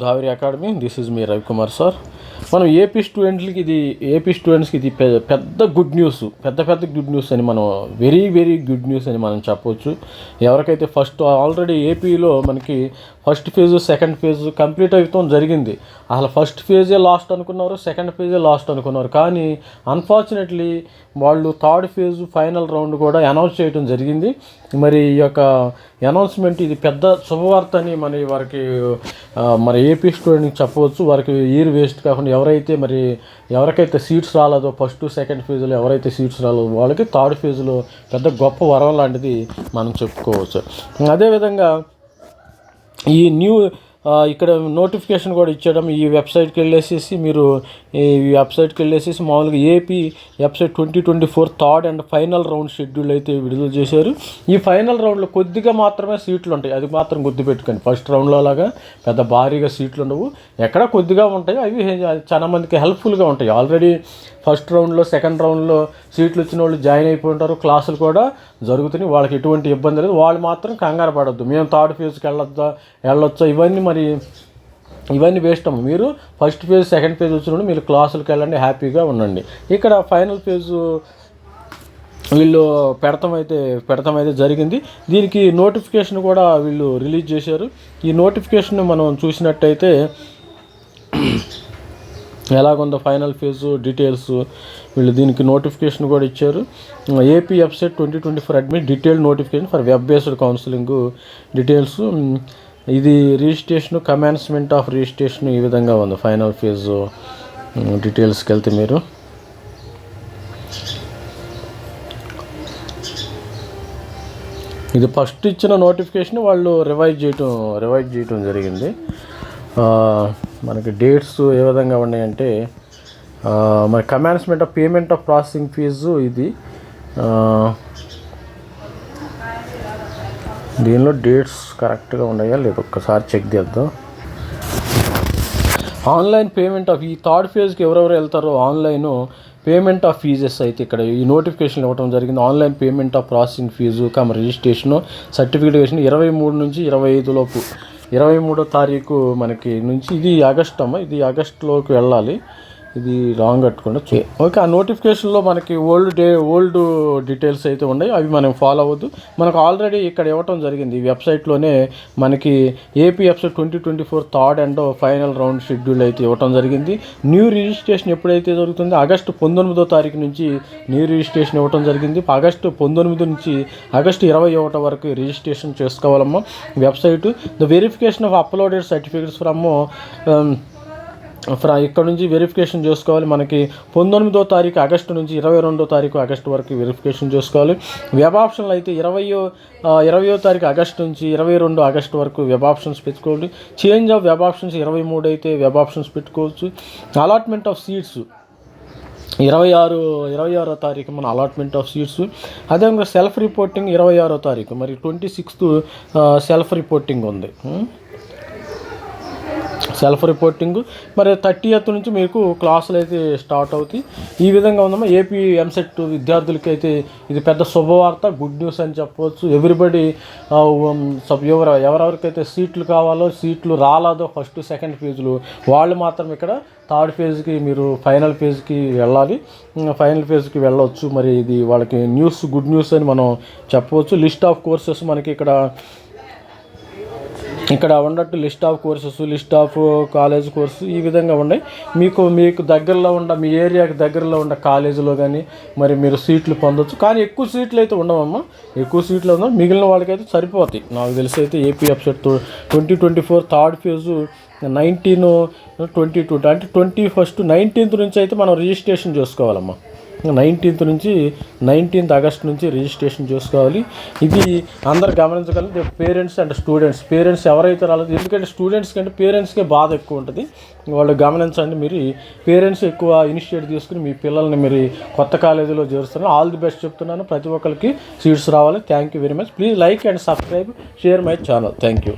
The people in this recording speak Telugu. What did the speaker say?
ధావరి academy. This is me Ravikumar sir. మనం ఏపీ స్టూడెంట్లకి ఇది ఏపీ స్టూడెంట్స్కి ఇది పెద్ద గుడ్ న్యూస్ పెద్ద పెద్ద గుడ్ న్యూస్ అని మనం వెరీ వెరీ గుడ్ న్యూస్ అని మనం చెప్పవచ్చు ఎవరికైతే ఫస్ట్ ఆల్రెడీ ఏపీలో మనకి first phase second phase complete అవుతాం జరిగింది. అసలు ఫస్ట్ ఫేజే లాస్ట్ అనుకున్నారు సెకండ్ ఫేజే లాస్ట్ అనుకున్నారు. కానీ అన్ఫార్చునేట్లీ వాళ్ళు థర్డ్ ఫేజ్ ఫైనల్ రౌండ్ కూడా అనౌన్స్ చేయడం జరిగింది. మరి ఈ యొక్క అనౌన్స్మెంట్ ఇది పెద్ద శుభవార్త అని మరి వారికి మరి ఏపీ స్టూడెంట్కి చెప్పవచ్చు. వారికి ఇయర్ వేస్ట్ కాకుండా ఎవరైతే మరి ఎవరికైతే సీట్స్ రాలేదో ఫస్ట్ సెకండ్ ఫేజ్లో ఎవరైతే సీట్స్ రాలేదో వాళ్ళకి థర్డ్ ఫేజ్లో పెద్ద గొప్ప వరం లాంటిది మనం చెప్పుకోవచ్చు. అదేవిధంగా ఈ న్యూ ఇక్కడ నోటిఫికేషన్ కూడా ఇచ్చేయడం. ఈ వెబ్సైట్కి వెళ్ళేసేసి మీరు ఈ వెబ్సైట్కి వెళ్ళేసేసి మామూలుగా AP website twenty twenty four third and final round schedule అయితే విడుదల చేశారు. ఈ ఫైనల్ రౌండ్లో కొద్దిగా మాత్రమే సీట్లు ఉంటాయి. అది మాత్రం గుర్తుపెట్టుకోండి. ఫస్ట్ రౌండ్లో లాగా పెద్ద భారీగా సీట్లు ఉండవు. ఎక్కడ కొద్దిగా ఉంటాయి అవి చాలా మందికి హెల్ప్ఫుల్గా ఉంటాయి. ఆల్రెడీ ఫస్ట్ రౌండ్లో సెకండ్ రౌండ్లో సీట్లు వచ్చిన వాళ్ళు జాయిన్ అయిపోయి ఉంటారు క్లాసులు కూడా జరుగుతున్నాయి. వాళ్ళకి ఎటువంటి ఇబ్బంది లేదు. వాళ్ళు మాత్రం కంగారు పడద్దు. మేము థర్డ్ ఫేజ్కి వెళ్ళొద్దా వెళ్ళొచ్చా? ఇవన్నీ మరి ఇవన్నీ వేస్ట్ అమ్మ. మీరు ఫస్ట్ ఫేజ్ సెకండ్ ఫేజ్ వచ్చినప్పుడు మీరు క్లాసులకు వెళ్ళండి హ్యాపీగా ఉండండి. ఇక్కడ ఫైనల్ పేజు వీళ్ళు పెడతాం అయితే పెడతాం అయితే జరిగింది. దీనికి నోటిఫికేషన్ కూడా వీళ్ళు రిలీజ్ చేశారు. ఈ నోటిఫికేషన్ మనం చూసినట్టయితే ఎలాగుందో ఫైనల్ ఫేజు డీటెయిల్స్ వీళ్ళు దీనికి నోటిఫికేషన్ కూడా ఇచ్చారు. AP website twenty twenty four admit detail notification for web based counselling details ఇది రిజిస్ట్రేషన్ కమాన్స్మెంట్ ఆఫ్ రిజిస్ట్రేషన్ ఈ విధంగా ఉంది. ఫైనల్ ఫేజ్ డీటెయిల్స్కి వెళ్తే మీరు. ఇది ఫస్ట్ ఇచ్చిన నోటిఫికేషన్ వాళ్ళు రివైజ్ చేయటం రివైజ్ చేయటం జరిగింది. మనకి డేట్స్ ఏ విధంగా ఉన్నాయంటే మరి commencement of payment of processing fee ఇది దీనిలో డేట్స్ కరెక్ట్గా ఉన్నాయా లేదు ఒక్కసారి చెక్ చేద్దాం. ఆన్లైన్ పేమెంట్ ఆఫ్ ఈ థర్డ్ ఫేజ్కి ఎవరెవరు వెళ్తారో ఆన్లైన్ పేమెంట్ ఆఫ్ ఫీజెస్ అయితే ఇక్కడ ఈ నోటిఫికేషన్ ఇవ్వడం జరిగింది. Online payment of processing fee cum registration certification ఇరవై మూడు నుంచి ఇరవై ఐదు లోపు. ఇరవై మూడో తారీఖు మనకి నుంచి ఇది ఆగస్ట్ అమ్మ ఇది ఆగస్టులోకి వెళ్ళాలి. ఇది రాంగ్ కట్టకుండా. చే ఓకే ఆ నోటిఫికేషన్లో మనకి ఓల్డ్ డే ఓల్డ్ డీటెయిల్స్ అయితే ఉన్నాయి. అవి మనం ఫాలో అవ్వద్దు. మనకు ఆల్రెడీ ఇక్కడ ఇవ్వటం జరిగింది. ఈ వెబ్సైట్లోనే మనకి AP website twenty twenty four third and final round schedule అయితే ఇవ్వటం జరిగింది. న్యూ రిజిస్ట్రేషన్ ఎప్పుడైతే జరుగుతుందో ఆగస్టు పంతొమ్మిదో తారీఖు నుంచి న్యూ రిజిస్ట్రేషన్ ఇవ్వటం జరిగింది. ఆగస్టు పంతొమ్మిది నుంచి ఆగస్టు ఇరవై ఒకటి వరకు registration చేసుకోవాలమ్మా. Website the verification of uploaded certificates from ఫ్రా ఇక్కడ నుంచి వెరిఫికేషన్ చేసుకోవాలి. మనకి పంతొమ్మిదో తారీఖు ఆగస్టు నుంచి ఇరవై రెండో తారీఖు ఆగస్టు వరకు వెరిఫికేషన్ చేసుకోవాలి. వెబ్ ఆప్షన్లు అయితే ఇరవయో ఇరవయో తారీఖు ఆగస్టు నుంచి ఇరవై రెండు ఆగస్టు వరకు వెబ్ ఆప్షన్స్ పెట్టుకోవాలి చేంజ్ ఆఫ్ వెబ్ ఆప్షన్స్ ఇరవై మూడు అయితే వెబ్ ఆప్షన్స్ పెట్టుకోవచ్చు. అలాట్మెంట్ ఆఫ్ సీట్స్ ఇరవై ఆరు ఇరవై ఆరో తారీఖు మన అలాట్మెంట్ ఆఫ్ సీట్స్ అదేవిధంగా సెల్ఫ్ రిపోర్టింగ్ ఇరవై ఆరో తారీఖు. మరి ట్వంటీ సిక్స్త్ సెల్ఫ్ రిపోర్టింగ్ ఉంది hmm? Self reporting. మరి థర్టీ ఎత్ నుంచి మీకు క్లాసులు అయితే స్టార్ట్ అవుతాయి. ఈ విధంగా ఉందమ్మా ఏపీ ఎంసెట్ విద్యార్థులకి అయితే ఇది పెద్ద శుభవార్త గుడ్ న్యూస్ అని చెప్పవచ్చు. ఎవ్రీబడి సబ్ ఎవరు ఎవరెవరికైతే సీట్లు కావాలో సీట్లు రాలేదో ఫస్ట్ సెకండ్ ఫేజ్లు వాళ్ళు మాత్రం ఇక్కడ థర్డ్ ఫేజ్కి మీరు ఫైనల్ ఫేజ్కి వెళ్ళాలి. ఫైనల్ ఫేజ్కి వెళ్ళవచ్చు మరి ఇది వాళ్ళకి న్యూస్ గుడ్ న్యూస్ అని మనం చెప్పవచ్చు. లిస్ట్ ఆఫ్ కోర్సెస్ మనకి ఇక్కడ ఇక్కడ ఉన్నట్టు list of courses list of college course ఈ విధంగా ఉన్నాయి. మీకు మీకు దగ్గరలో ఉన్న మీ ఏరియాకి దగ్గరలో ఉన్న కాలేజీలో కానీ మరి మీరు సీట్లు పొందొచ్చు. కానీ ఎక్కువ సీట్లు అయితే ఉండవమ్మా. ఎక్కువ సీట్లు ఉన్నా మిగిలిన వాళ్ళకైతే సరిపోతాయి. నాకు తెలిసి అయితే AP website twenty twenty four third phase nineteen twenty two అంటే ట్వంటీ ఫస్ట్ నైన్టీన్త్ నుంచి అయితే మనం రిజిస్ట్రేషన్ చేసుకోవాలమ్మా. నైన్టీన్త్ నుంచి నైన్టీన్త్ ఆగస్ట్ నుంచి రిజిస్ట్రేషన్ చేసుకోవాలి. ఇది అందరు గమనించగలిగితే పేరెంట్స్ అండ్ స్టూడెంట్స్. పేరెంట్స్ ఎవరైతే రాలేదు ఎందుకంటే స్టూడెంట్స్ కంటే పేరెంట్స్కే బాధ ఎక్కువ ఉంటుంది. వాళ్ళు గమనించండి మీరు పేరెంట్స్ ఎక్కువ ఇనిషియేట్ తీసుకుని మీ పిల్లల్ని మీరు కొత్త కాలేజీలో చేరుస్తున్నారు. ఆల్ ది బెస్ట్ చెప్తున్నాను. ప్రతి ఒక్కరికి సీట్స్ రావాలి. Thank you very much. Please like and subscribe. Share my channel. Thank you.